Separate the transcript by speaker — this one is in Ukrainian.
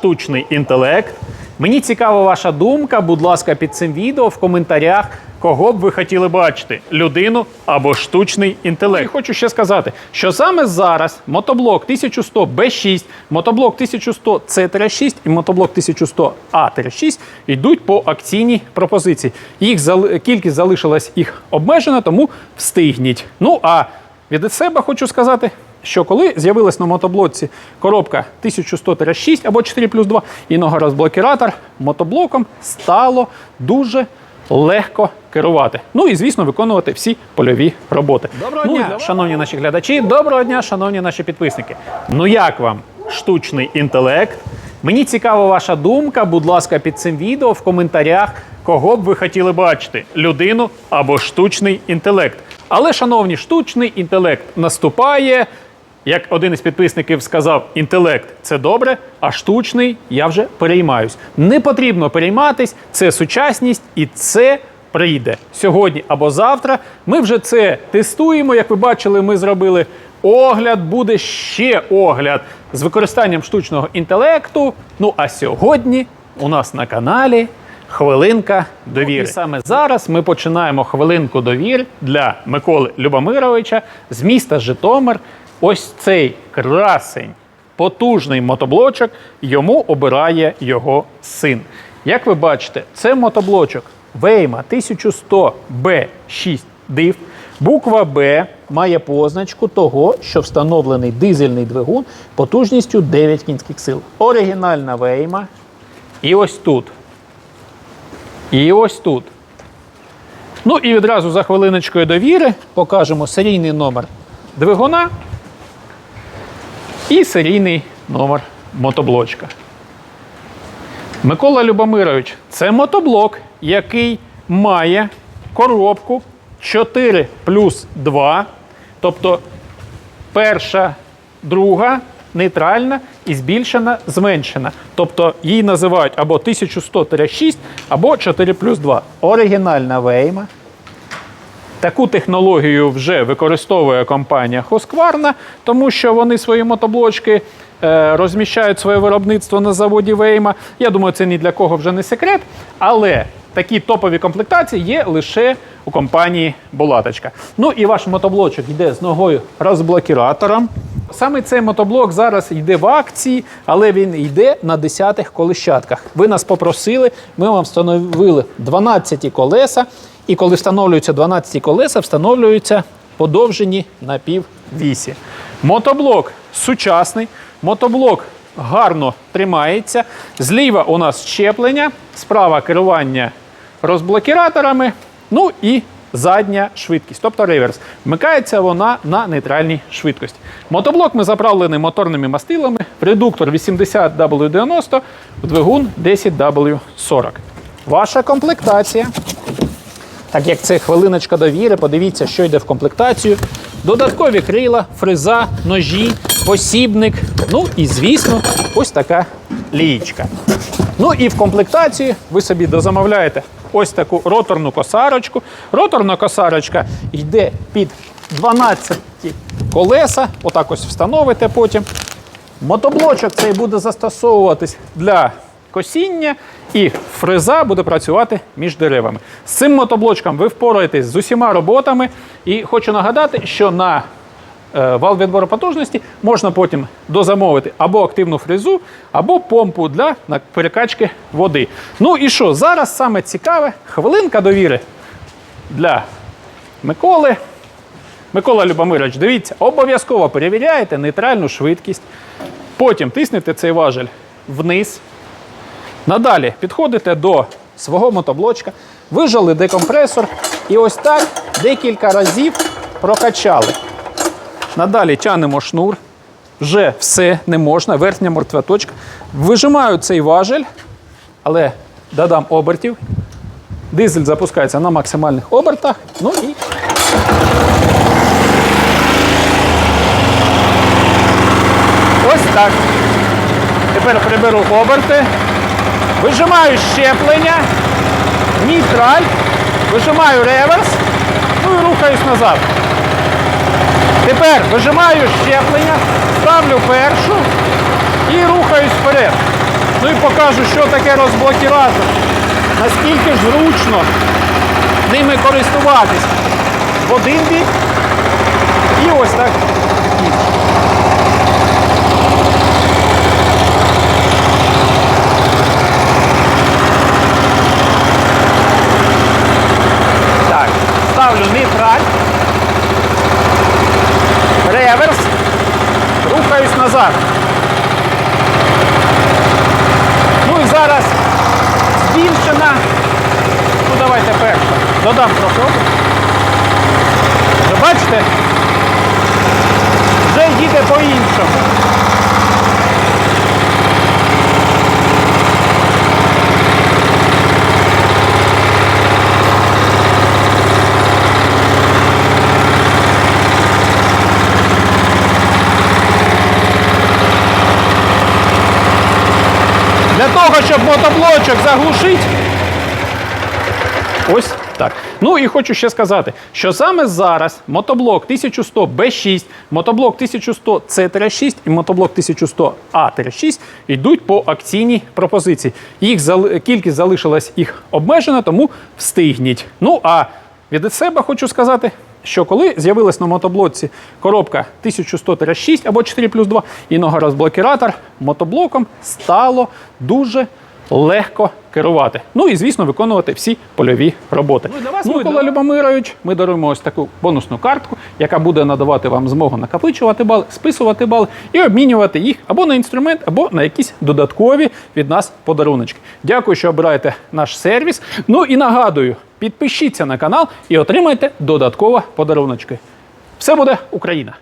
Speaker 1: штучний інтелект. Мені цікава ваша думка. Будь ласка, під цим відео в коментарях, кого б ви хотіли бачити: людину або штучний інтелект. І хочу ще сказати, що саме зараз мотоблок 1100 B6, мотоблок 1100 C-6 і мотоблок 1100 A-6 йдуть по акційній пропозиції. Їх кількість залишилась їх обмежена, тому встигніть. Ну а від себе хочу сказати, що коли з'явилась на мотоблоці коробка 1100-6 або 4 плюс 2 і ногорозблокіратор, мотоблоком стало дуже легко керувати. Ну і, звісно, виконувати всі польові роботи. Доброго
Speaker 2: Ну,
Speaker 1: дня, шановні наші глядачі, доброго дня, шановні наші підписники. Ну як вам штучний інтелект? Мені цікава ваша думка. Будь ласка, під цим відео в коментарях, кого б ви хотіли бачити: людину або штучний інтелект. Але, шановні, штучний інтелект наступає. Як один із підписників сказав, інтелект це добре, а штучний я вже переймаюсь. Не потрібно перейматись, це сучасність і це прийде сьогодні або завтра. Ми вже це тестуємо. Як ви бачили, ми зробили огляд, буде ще огляд з використанням штучного інтелекту. Ну а сьогодні у нас на каналі хвилинка довіри. І саме зараз ми починаємо хвилинку довіри для Миколи Любомировича з міста Житомир. Ось цей красень, потужний мотоблочок йому обирає його син. Як ви бачите, це мотоблочок Вейма 1100 B6 DIV. Буква Б має позначку того, що встановлений дизельний двигун потужністю 9 кінських сил. Оригінальна Вейма. І ось тут. І ось тут. Ну і відразу за хвилиночкою довіри покажемо серійний номер двигуна і серійний номер мотоблочка. Микола Любомирович, це мотоблок, який має коробку 4 плюс 2, тобто перша, друга, нейтральна і збільшена, зменшена. Тобто її називають або 1100-6, або 4 плюс 2. Оригінальна вейма. Таку технологію вже використовує компанія Husqvarna, тому що вони свої мотоблочки е, розміщають своє виробництво на заводі Вейма. Я думаю, це ні для кого вже не секрет. Але такі топові комплектації є лише у компанії Булаточка. Ну і ваш мотоблочок йде з ногою розблокіратором. Саме цей мотоблок зараз йде в акції, але він йде на 10-х колищатках. Ви нас попросили, ми вам встановили 12 колеса. І коли встановлюються 12 колеса, встановлюються подовжені на піввісі. Мотоблок сучасний, мотоблок гарно тримається. Зліва у нас щеплення, справа керування розблокіраторами, ну і задня швидкість, тобто реверс. Вмикається вона на нейтральній швидкості. Мотоблок ми заправлений моторними мастилами, редуктор 80W90, двигун 10W40. Ваша комплектація. Так як це хвилиночка довіри, подивіться, що йде в комплектацію. Додаткові крила, фреза, ножі, посібник. Ну і, звісно, ось така лієчка. Ну і в комплектації ви собі дозамовляєте ось таку роторну косарочку. Роторна косарочка йде під 12 колеса. Отак ось встановите потім. Мотоблочок цей буде застосовуватись для косіння, і фреза буде працювати між деревами. З цим мотоблочком ви впораєтесь з усіма роботами. І хочу нагадати, що на е, вал відбору потужності можна потім дозамовити або активну фрезу, або помпу для перекачки води. Ну і що, зараз саме цікаве хвилинка довіри для Миколи. Микола Любомирович, дивіться, обов'язково перевіряєте нейтральну швидкість. Потім тиснете цей важель вниз. Надалі підходите до свого мотоблочка, вижали декомпресор і ось так декілька разів прокачали. Надалі тянемо шнур. Вже все не можна, верхня мертва точка. Вижимаю цей важель, але додам обертів. Дизель запускається на максимальних обертах. Ну і Ось так. Тепер приберу оберти. Вижимаю щеплення, нейтраль, вижимаю реверс, ну і рухаюсь назад. Тепер вижимаю щеплення, ставлю першу і рухаюсь вперед. Ну і покажу, що таке розблокіратор. Наскільки ж зручно ними користуватись. В один бік і ось так. Так, ставлю нейтраль. Реверс. Рухаюсь назад. Ну і зараз збільшена. Ну давайте перше. Додам трохи. Ви бачите? Вже їде по-іншому. Для того, щоб мотоблочок заглушити. Ось так. Ну і хочу ще сказати, що саме зараз мотоблок 1100 B6, мотоблок 1100 C-6 і мотоблок 1100 A-6 йдуть по акційній пропозиції. Їх кількість залишилась їх обмежена, тому встигніть. Ну а від себе хочу сказати, що коли з'явилась на мотоблоці коробка 1100-6 або 4 плюс 2 і ногорозблокіратор, мотоблоком стало дуже легко керувати. Ну і, звісно, виконувати всі польові роботи. Ну, для вас, Микола Любомирович, ми даруємо ось таку бонусну картку, яка буде надавати вам змогу накопичувати бали, списувати бали і обмінювати їх або на інструмент, або на якісь додаткові від нас подаруночки. Дякую, що обираєте наш сервіс. Ну і нагадую, підпишіться на канал і отримайте додатково подаруночки. Все буде Україна!